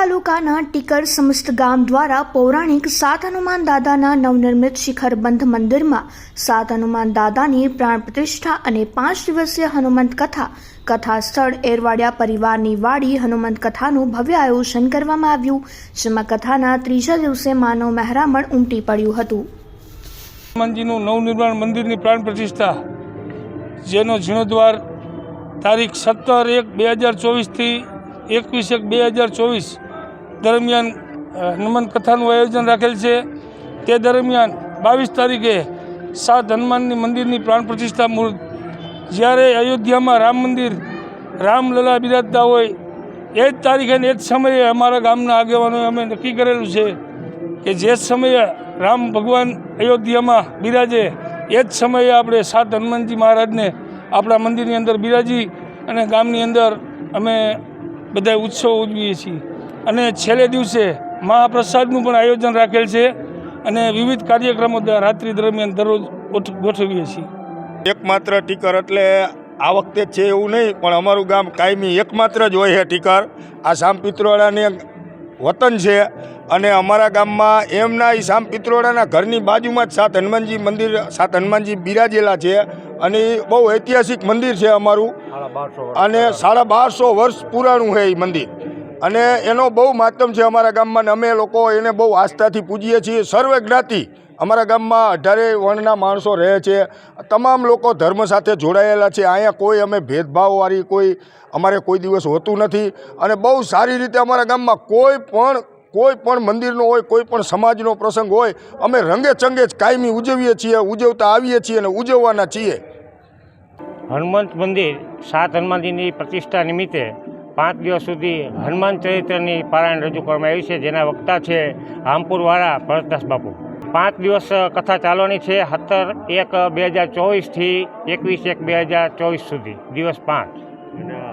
તાલુકાના ટીકર સમસ્ત ગામ દ્વારા પૌરાણિક સાત હનુમાન દાદાના નવનિર્મિત શિખરબંધ મંદિરમાં સાત હનુમાન દાદાની પ્રાણ પ્રતિષ્ઠા અને પાંચ દિવસીય હનુમંત કથા કથા સ્થળ એરવાડિયા પરિવારની વાડી હનુમંત કથાનું ભવ્ય આયોજન કરવામાં આવ્યું, જેમાં કથાના ત્રીજા દિવસે માનવ મહેરામણ ઉમટી પડ્યું હતું. હનુમાનજીનું નવનિર્માણ મંદિરની પ્રાણ પ્રતિષ્ઠા, જેનો જીર્ણોદ્વાર તારીખ સત્તર એક બે હજાર ચોવીસથી એકવીસ એક બે હજાર ચોવીસ દરમિયાન હનુમાન કથાનું આયોજન રાખેલ છે. તે દરમિયાન બાવીસ તારીખે સાત હનુમાનની મંદિરની પ્રાણ પ્રતિષ્ઠા મુહૂર્ત જ્યારે અયોધ્યામાં રામ મંદિર રામલલા બિરાજતા હોય, એ જ તારીખે ને એ જ સમયે અમારા ગામના આગેવાનોએ અમે નક્કી કરેલું છે કે જે સમયે રામ ભગવાન અયોધ્યામાં બિરાજે, એ જ સમયે આપણે સાત હનુમાનજી મહારાજને આપણા મંદિરની અંદર બિરાજી અને ગામની અંદર અમે બધા ઉત્સવ ઉજવીએ છીએ. અને છેલ્લે દિવસે મહાપ્રસાદનું પણ આયોજન રાખેલ છે અને વિવિધ કાર્યક્રમો રાત્રિ દરમિયાન દરરોજ ગોઠ- ગોઠવીએ છીએ. એકમાત્ર ટીકર એટલે આ વખતે છે એવું નહીં પણ અમારું ગામ કાયમી એકમાત્ર જ હોય છે ટીકર. આ સામ પિત્રોડાની વતન છે અને અમારા ગામમાં એમના એ સામપિત્રોળાના ઘરની બાજુમાં જ સાત હનુમાનજી મંદિર સાત હનુમાનજી બિરાજેલા છે અને એ બહુ ઐતિહાસિક મંદિર છે અમારું. અને સાડા બારસો વર્ષ પુરાણું છે એ મંદિર. અને એનો બહુ માતમ છે અમારા ગામમાં ને અમે લોકો એને બહુ આસ્થાથી પૂજીએ છીએ. સર્વે જ્ઞાતિ અમારા ગામમાં અઢારે વર્ણના માણસો રહે છે. તમામ લોકો ધર્મ સાથે જોડાયેલા છે. અહીંયા કોઈ અમે ભેદભાવવાળી કોઈ અમારે કોઈ દિવસ હોતું નથી. અને બહુ સારી રીતે અમારા ગામમાં કોઈ પણ કોઈ પણ મંદિરનો હોય, કોઈ પણ સમાજનો પ્રસંગ હોય, અમે રંગે ચંગે જ કાયમી ઉજવીએ છીએ, ઉજવતા આવીએ છીએ અને ઉજવવાના છીએ. હનુમંત મંદિર સાત હનુમાનજીની પ્રતિષ્ઠા નિમિત્તે પાંચ દિવસ સુધી હનુમાન ચરિત્રની પારાયણ રજૂ કરવામાં આવી છે, જેના વક્તા છે રામપુરવાળા ભરતદાસ બાપુ. પાંચ દિવસ કથા ચાલવાની છે સત્તર એક, બે હજાર ચોવીસથી એકવીસ એક, બે હજાર ચોવીસ સુધી. દિવસ પાંચ.